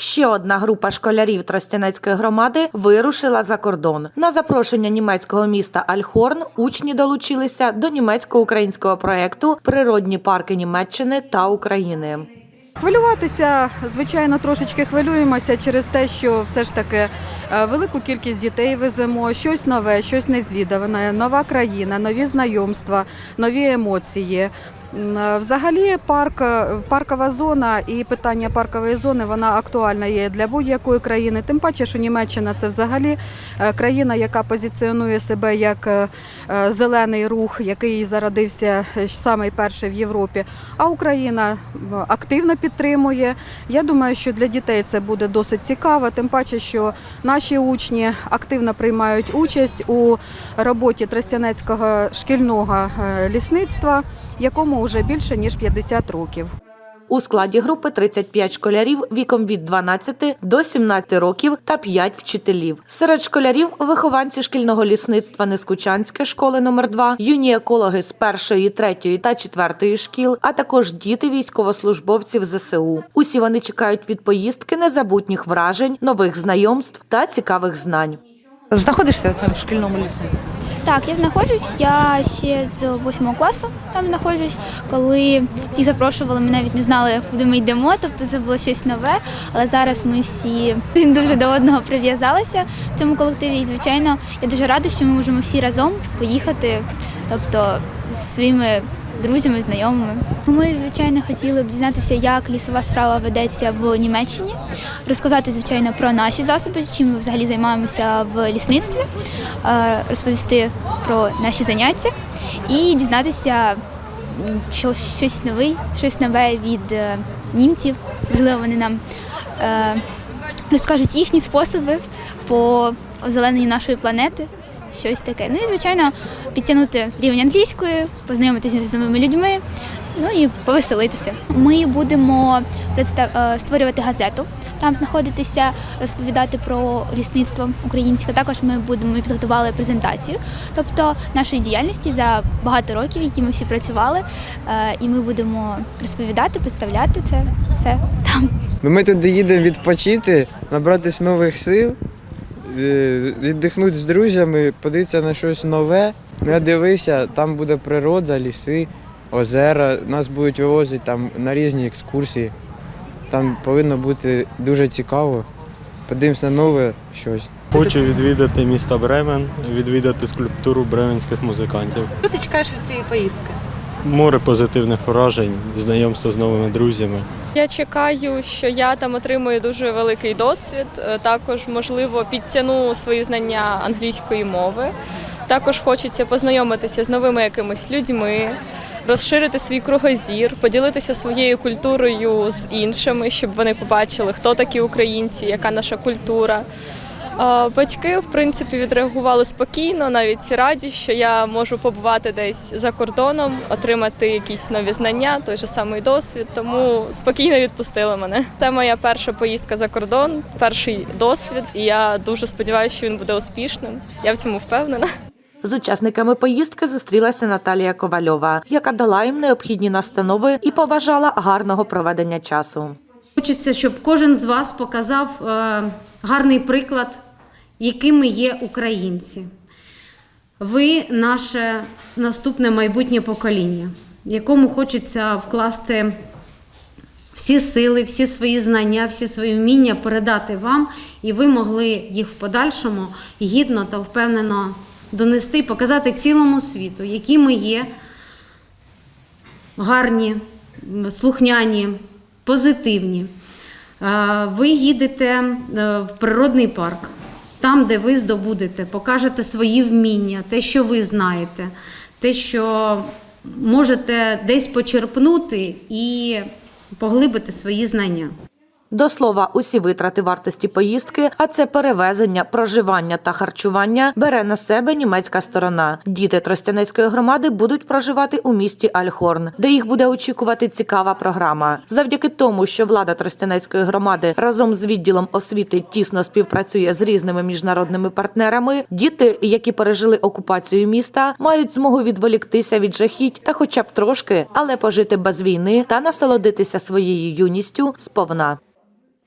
Ще одна група школярів Тростянецької громади вирушила за кордон. На запрошення німецького міста Альхорн учні долучилися до німецько-українського проекту Природні парки Німеччини та України. Хвилюватися, звичайно, трошечки хвилюємося через те, що все ж таки е, велику кількість дітей веземо, щось нове, щось незвідане, нова країна, нові знайомства, нові емоції. Е, Взагалі, парк, е, паркова зона і питання паркової зони вона актуальна є для будь-якої країни. Тим паче, що Німеччина це взагалі е, країна, яка позиціонує себе як зелений рух, який зародився саме перший в Європі. А Україна активно підтримує. Я думаю, що для дітей це буде досить цікаво, тим паче, що наші учні активно приймають участь у роботі Тростянецького шкільного лісництва, якому вже більше ніж 50 років. У складі групи 35 школярів віком від 12 до 17 років та 5 вчителів. Серед школярів вихованці шкільного лісництва Нескучанське школи номер 2 юні екологи з першої, третьої та четвертої шкіл, а також діти військовослужбовців ЗСУ. Усі вони чекають від поїздки незабутніх вражень, нових знайомств та цікавих знань. Знаходишся в цьому шкільному лісництві? Так, я знаходжусь. Я ще з восьмого класу там знаходжусь. Коли всі запрошували, ми навіть не знали, куди ми йдемо. Тобто це було щось нове. Але зараз ми всі дуже до одного прив'язалися в цьому колективі. І звичайно, я дуже рада, що ми можемо всі разом поїхати, тобто зі своїми друзями, знайомими. Ми, звичайно, хотіли б дізнатися, як лісова справа ведеться в Німеччині, розказати, звичайно, про наші засоби, чим ми взагалі займаємося в лісництві, е, розповісти про наші заняття і дізнатися що, щось нове, щось нове від е, німців. Можливо, вони нам е, розкажуть їхні способи по озелененню нашої планети. Щось таке. Ну і звичайно, підтягнути рівень англійської, познайомитися з новими людьми, ну і повеселитися. Ми будемо е, створювати газету, там знаходитися, розповідати про лісництво українське. Також ми будемо ми підготували презентацію, тобто нашої діяльності за багато років, які ми всі працювали, е, і ми будемо розповідати, представляти це все там. Ну, ми туди їдемо відпочити, набратись нових сил, віддихнути з друзями, подивитися на щось нове. Я дивився, там буде природа, ліси, озера. Нас будуть вивозити там на різні екскурсії. Там повинно бути дуже цікаво. Подивимося на нове щось. Хочу відвідати місто Бремен, відвідати скульптуру бременських музикантів. Що ти чекаєш від цієї поїздки? Море позитивних вражень, знайомство з новими друзями. Я чекаю, що я там отримую дуже великий досвід. Е, Також, можливо, підтягну свої знання англійської мови. Також хочеться познайомитися з новими якимись людьми, розширити свій кругозір, поділитися своєю культурою з іншими, щоб вони побачили, хто такі українці, яка наша культура. Батьки, в принципі, відреагували спокійно, навіть раді, що я можу побувати десь за кордоном, отримати якісь нові знання, той же самий досвід. Тому спокійно відпустили мене. Це моя перша поїздка за кордон, перший досвід, і я дуже сподіваюся, що він буде успішним. Я в цьому впевнена. З учасниками поїздки зустрілася Наталія Ковальова, яка дала їм необхідні настанови і побажала гарного проведення часу. Хочеться, щоб кожен з вас показав е, гарний приклад, якими є українці. Ви наше наступне майбутнє покоління, якому хочеться вкласти всі сили, всі свої знання, всі свої вміння передати вам, і ви могли їх в подальшому гідно та впевнено донести показати цілому світу, які ми є гарні, слухняні, позитивні. Ви їдете е, в природний парк, там, де ви здобудете, покажете свої вміння, те, що ви знаєте, те, що можете десь почерпнути і поглибити свої знання. До слова, усі витрати вартості поїздки, а це перевезення, проживання та харчування, бере на себе німецька сторона. Діти Тростянецької громади будуть проживати у місті Альхорн, де їх буде очікувати цікава програма. Завдяки тому, що влада Тростянецької громади разом з відділом освіти тісно співпрацює з різними міжнародними партнерами. Діти, які пережили окупацію міста, мають змогу відволіктися від жахіть та, хоча б трошки, але пожити без війни та насолодитися своєю юністю сповна.